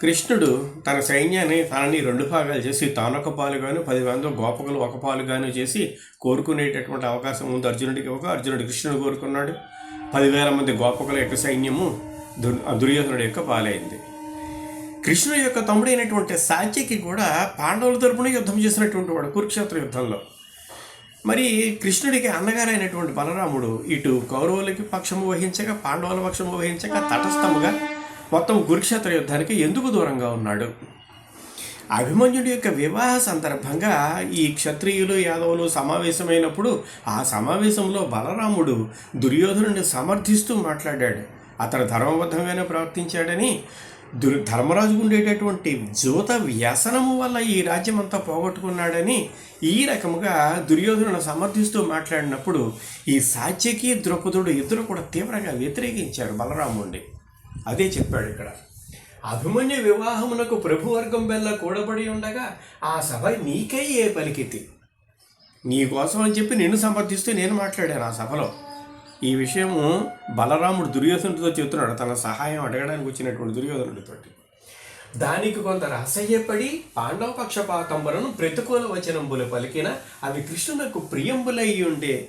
కృష్ణుడు తన సైన్యాన్ని తనని రెండు భాగాలు చేసి తానొక పాలుగాను పది మంది గోపకులు ఒక పాలుగాను చేసి కోరుకునేటటువంటి అవకాశం ఉంది. అర్జునుడికి ఒక అర్జునుడు కృష్ణుడు కోరుకున్నాడు. పదివేల మంది గోపకుల యొక్క సైన్యము దుర్ దుర్యోధనుడి యొక్క పాలైంది. కృష్ణుడి యొక్క తమ్ముడైనటువంటి సాత్యకి కూడా పాండవుల తరపున యుద్ధం చేసినటువంటి వాడు కురుక్షేత్ర యుద్ధంలో. మరి కృష్ణుడికి అన్నగారైనటువంటి బలరాముడు ఇటు కౌరవులకి పక్షము వహించగా పాండవుల పక్షము వహించగా తటస్థముగా మొత్తం కురుక్షేత్ర యుద్ధానికి ఎందుకు దూరంగా ఉన్నాడు? అభిమన్యుడి యొక్క వివాహ సందర్భంగా ఈ క్షత్రియులు యాదవులు సమావేశమైనప్పుడు ఆ సమావేశంలో బలరాముడు దుర్యోధనుడిని సమర్థిస్తూ మాట్లాడాడు. అతను ధర్మబద్ధంగానే ప్రవర్తించాడని దుర్ ధర్మరాజుకు ఉండేటటువంటి జ్యోత వ్యసనము వల్ల ఈ రాజ్యం అంతా పోగొట్టుకున్నాడని ఈ రకముగా దుర్యోధనుడు సమర్థిస్తూ మాట్లాడినప్పుడు ఈ సాత్యకి ద్రౌపదుడు ఇద్దరు కూడా తీవ్రంగా వ్యతిరేకించారు బలరాముడిని అదే చెప్పాడు ఇక్కడ. అభిమన్యు వివాహమునకు ప్రభువర్గం బెల్ల కూడబడి ఉండగా ఆ సభ నీకై ఏ పలికితి. నీకోసం అని చెప్పి నిన్ను సమర్థిస్తూ నేను మాట్లాడాను ఆ సభలో. ఈ విషయము బలరాముడు దుర్యోధనుడితో చెప్తున్నాడు తన సహాయం అడగడానికి వచ్చినటువంటి దుర్యోధనుడితోటి. దానికి కొంత అసహ్యపడి పాండవ పక్షపాతంబులను ప్రతికూల వచనంబులు పలికిన అవి కృష్ణునకు ప్రియంబులై ఉండే.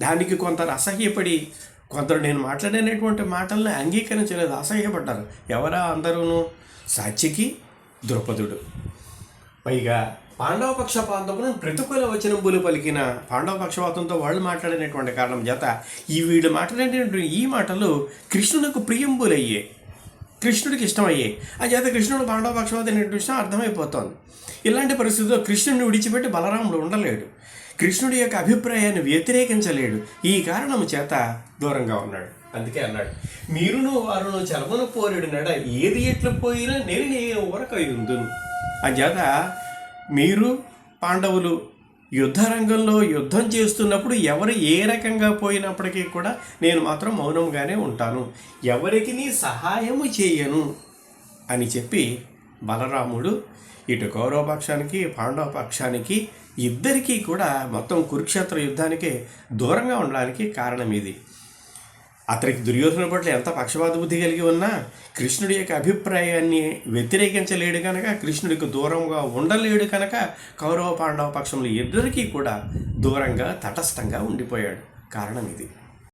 దానికి కొంత అసహ్యపడి కొందరు నేను మాట్లాడినటువంటి మాటల్ని అంగీకరించలేదు అసహ్యపడ్డారు. ఎవరా అందరూను? సాక్షికి ద్రుపదుడు. పైగా పాండవ పక్షపాతంలో ప్రతికూల వచనంబులు పలికిన పాండవ పక్షపాతంతో వాళ్ళు మాట్లాడినటువంటి కారణం చేత ఈ వీళ్ళు మాట్లాడినటువంటి ఈ మాటలు కృష్ణునకు ప్రియంబులయ్యే. కృష్ణుడికి ఇష్టమయ్యాయి ఆ చేత కృష్ణుడు పాండవ పక్షపాతం విషయం అర్థమైపోతోంది. ఇలాంటి పరిస్థితుల్లో కృష్ణుడిని విడిచిపెట్టి బలరాముడు ఉండలేడు. కృష్ణుడి యొక్క అభిప్రాయాన్ని వ్యతిరేకించలేడు. ఈ కారణం చేత దూరంగా ఉన్నాడు. అందుకే అన్నాడు మీరును వారును చలమను పోరేడు నడ ఏది ఎట్లు పోయినా నేను నేను వరకు ఉందును ఆ చేత మీరు పాండవులు యుద్ధ రంగంలో యుద్ధం చేస్తున్నప్పుడు ఎవరు ఏ రకంగా పోయినప్పటికీ కూడా నేను మాత్రం మౌనంగానే ఉంటాను. ఎవరికి నీ సహాయము చేయను అని చెప్పి బలరాముడు ఇటు కౌరవపక్షానికి పాండవపక్షానికి పాండవ పక్షానికి ఇద్దరికీ కూడా మొత్తం కురుక్షేత్ర యుద్ధానికి దూరంగా ఉండడానికి కారణం ఇది. అతనికి దుర్యోధన పట్ల ఎంత పక్షపాత బుద్ధి కలిగి ఉన్నా కృష్ణుడి యొక్క అభిప్రాయాన్ని వ్యతిరేకించలేడు కనుక కృష్ణుడికి దూరంగా ఉండలేడు కనుక కౌరవ పాండవ పక్షంలో ఇద్దరికీ కూడా దూరంగా తటస్థంగా ఉండిపోయాడు. కారణం ఇది.